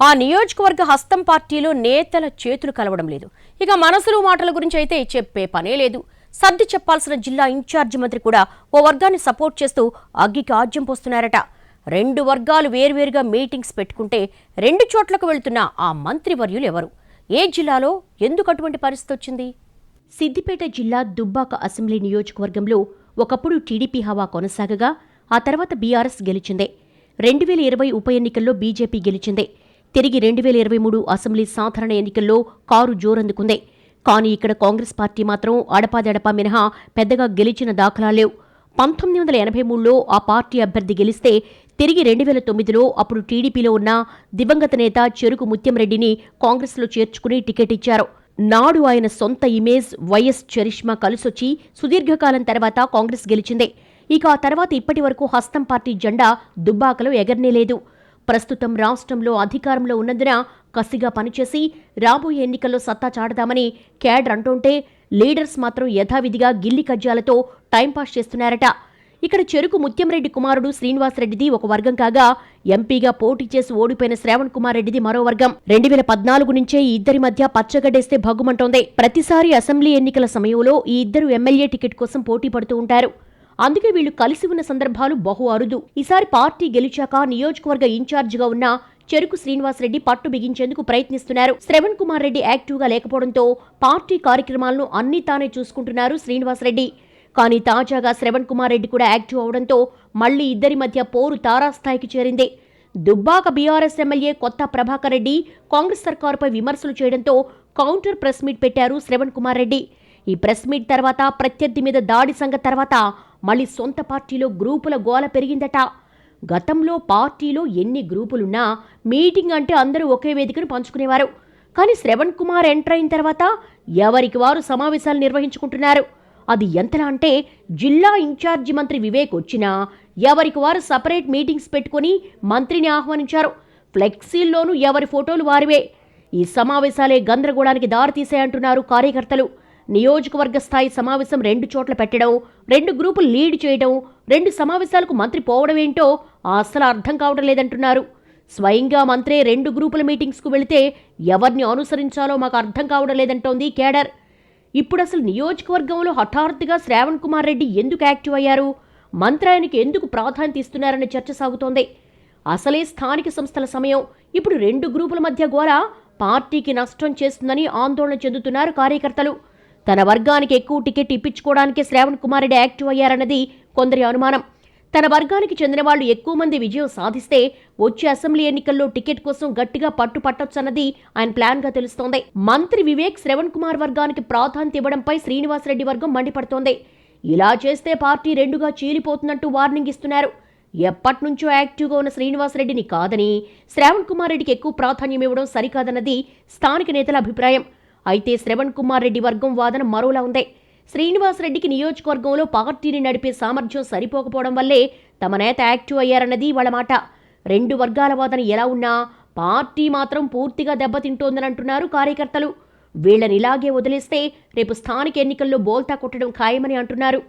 ఆ నియోజకవర్గ హస్తం పార్టీలో నేతల చేతులు కలవడం లేదు. ఇక మనసులు మాటల గురించి అయితే చెప్పే పనే లేదు. సర్ది చెప్పాల్సిన జిల్లా ఇన్ఛార్జి మంత్రి కూడా ఓ వర్గాన్ని సపోర్ట్ చేస్తూ అగ్గికి ఆజ్యం పోస్తున్నారట. రెండు వర్గాలు వేర్వేరుగా మీటింగ్స్ పెట్టుకుంటే రెండు చోట్లకు వెళ్తున్న ఆ మంత్రివర్యులు ఎవరు? ఏ జిల్లాలో ఎందుకు అటువంటి పరిస్థితి వచ్చింది? సిద్దిపేట జిల్లా దుబ్బాక అసెంబ్లీ నియోజకవర్గంలో ఒకప్పుడు టీడీపీ హవా కొనసాగగా ఆ తర్వాత బీఆర్ఎస్ గెలిచిందే. రెండు వేల ఇరవై ఉప ఎన్నికల్లో బీజేపీ గెలిచిందే. తిరిగి రెండు వేల ఇరవై మూడు అసెంబ్లీ సాధారణ ఎన్నికల్లో కారు జోరందుకుంది. కానీ ఇక్కడ కాంగ్రెస్ పార్టీ మాత్రం అడపాదడపా మినహా పెద్దగా గెలిచిన దాఖలా లేవు. పంతొమ్మిది వందల ఎనభై మూడులో ఆ పార్టీ అభ్యర్థి గెలిస్తే తిరిగి రెండు వేల తొమ్మిదిలో అప్పుడు టీడీపీలో ఉన్న దివంగత నేత చెరుకు ముత్యంరెడ్డిని కాంగ్రెస్లో చేర్చుకుని టికెట్ ఇచ్చారు. నాడు ఆయన సొంత ఇమేజ్ వైఎస్ చరిష్మా కలిసొచ్చి సుదీర్ఘకాలం తర్వాత కాంగ్రెస్ గెలిచిందే. ఇక ఆ తర్వాత ఇప్పటి వరకు హస్తం పార్టీ జెండా దుబ్బాకలో ఎగరనేలేదు. ప్రస్తుతం రాష్ట్రంలో అధికారంలో ఉన్నందున కసిగా పనిచేసి రాబోయే ఎన్నికల్లో సత్తా చాడదామని క్యాడర్ అంటుంటే లీడర్స్ మాత్రం యథావిధిగా గిల్లి కజ్జాలతో టైంపాస్ చేస్తున్నారట. ఇక్కడ చెరుకు ముత్యంరెడ్డి కుమారుడు శ్రీనివాసరెడ్డిది ఒక వర్గం కాగా ఎంపీగా పోటీ చేసి ఓడిపోయిన శ్రావణ్ కుమార్ రెడ్డిది మరో వర్గం. రెండు వేల పద్నాలుగు నుంచే ఈ ఇద్దరి మధ్య పచ్చగడ్డేస్తే భగ్గుమంటోంది. ప్రతిసారి అసెంబ్లీ ఎన్నికల సమయంలో ఈ ఇద్దరు ఎమ్మెల్యే టికెట్ కోసం పోటీ పడుతూ ఉంటారు. అందుకే వీళ్ళు కలిసి ఉన్న సందర్భాలు బహు అరుదు. ఈసారి పార్టీ గెలిచాక నియోజకవర్గ ఇన్ఛార్జిగా ఉన్న చెరుకు శ్రీనివాసరెడ్డి పట్టు బిగించేందుకు ప్రయత్నిస్తున్నారు. శ్రవణ్ కుమార్ రెడ్డి యాక్టివ్గా లేకపోవడంతో పార్టీ కార్యక్రమాలను అన్ని తానే చూసుకుంటున్నారు శ్రీనివాసరెడ్డి. కానీ తాజాగా శ్రవణ్ కుమార్ రెడ్డి కూడా యాక్టివ్ అవడంతో మళ్ళీ ఇద్దరి మధ్య పోరు తారాస్థాయికి చేరింది. దుబ్బాక బీఆర్ఎస్ ఎమ్మెల్యే కొత్త ప్రభాకర్ రెడ్డి కాంగ్రెస్ సర్కారుపై విమర్శలు చేయడంతో కౌంటర్ ప్రెస్ మీట్ పెట్టారు శ్రవణ్ కుమార్ రెడ్డి. ఈ ప్రెస్ మీట్ తర్వాత ప్రత్యర్థి మీద దాడి సంఘ తర్వాత మళ్ళీ సొంత పార్టీలో గ్రూపుల గోల పెరిగిందట. గతంలో పార్టీలో ఎన్ని గ్రూపులున్నా మీటింగ్ అంటే అందరూ ఒకే వేదికను పంచుకునేవారు. కానీ శ్రవణ్ కుమార్ ఎంటర్ అయిన తర్వాత ఎవరికి వారు సమావేశాలు నిర్వహించుకుంటున్నారు? అది ఎంతలా అంటే జిల్లా ఇన్ఛార్జి మంత్రి వివేక్ వచ్చినా ఎవరికి వారు సపరేట్ మీటింగ్స్ పెట్టుకుని మంత్రిని ఆహ్వానించారు. ఫ్లెక్సీల్లోనూ ఎవరి ఫోటోలు వారివే. ఈ సమావేశాలే గందరగోళానికి దారితీసాయంటున్నారు కార్యకర్తలు. నియోజకవర్గ స్థాయి సమావేశం రెండు చోట్ల పెట్టడం రెండు గ్రూపులు లీడ్ చేయడం రెండు సమావేశాలకు మంత్రి పోవడం ఏంటో అస్సలు అర్థం కావడం లేదంటున్నారు. స్వయంగా మంత్రే రెండు గ్రూపుల మీటింగ్స్కు వెళితే ఎవరిని అనుసరించాలో మాకు అర్థం కావడం లేదంటోంది కేడర్. ఇప్పుడు అసలు నియోజకవర్గంలో హఠాత్తుగా శ్రావణ్ కుమార్ రెడ్డి ఎందుకు యాక్టివ్ అయ్యారు? మంత్రి ఆయనకి ఎందుకు ప్రాధాన్యత ఇస్తున్నారనే చర్చ సాగుతోంది. అసలే స్థానిక సంస్థల సమయం. ఇప్పుడు రెండు గ్రూపుల మధ్య గోల పార్టీకి నష్టం చేస్తుందని ఆందోళన చెందుతున్నారు కార్యకర్తలు. తన వర్గానికి ఎక్కువ టికెట్ ఇప్పించుకోవడానికి శ్రావణ్ కుమార్ రెడ్డి యాక్టివ్ అయ్యారన్నది కొందరి అనుమానం. తన వర్గానికి చెందిన వాళ్ళు ఎక్కువ మంది విజయం సాధిస్తే వచ్చే అసెంబ్లీ ఎన్నికల్లో టికెట్ కోసం గట్టిగా పట్టు పట్టొచ్చన్నది ఆయన ప్లాన్గా తెలుస్తోంది. మంత్రి వివేక్ శ్రవణ్ కుమార్ వర్గానికి ప్రాధాన్యత ఇవ్వడంపై శ్రీనివాసరెడ్డి వర్గం మండిపడుతోంది. ఇలా చేస్తే పార్టీ రెండుగా చీలిపోతున్నట్టు వార్నింగ్ ఇస్తున్నారు. ఎప్పటినుంచో యాక్టివ్గా ఉన్న శ్రీనివాసరెడ్డిని కాదని శ్రావణ్ కుమార్ రెడ్డికి ఎక్కువ ప్రాధాన్యం ఇవ్వడం సరికాదన్నది స్థానిక నేతల అభిప్రాయం. అయితే శ్రవణ్ కుమార్ రెడ్డి వర్గం వాదన మరోలా ఉంది. శ్రీనివాసరెడ్డికి నియోజకవర్గంలో పార్టీని నడిపే సామర్థ్యం సరిపోకపోవడం వల్లే తమ నేత యాక్టివ్ అయ్యారన్నది వాళ్ళ మాట. రెండు వర్గాల వాదన ఎలా ఉన్నా పార్టీ మాత్రం పూర్తిగా దెబ్బతింటోందని అంటున్నారు కార్యకర్తలు. వీళ్ళని ఇలాగే వదిలేస్తే రేపు స్థానిక ఎన్నికల్లో బోల్తా కొట్టడం ఖాయమని అంటున్నారు.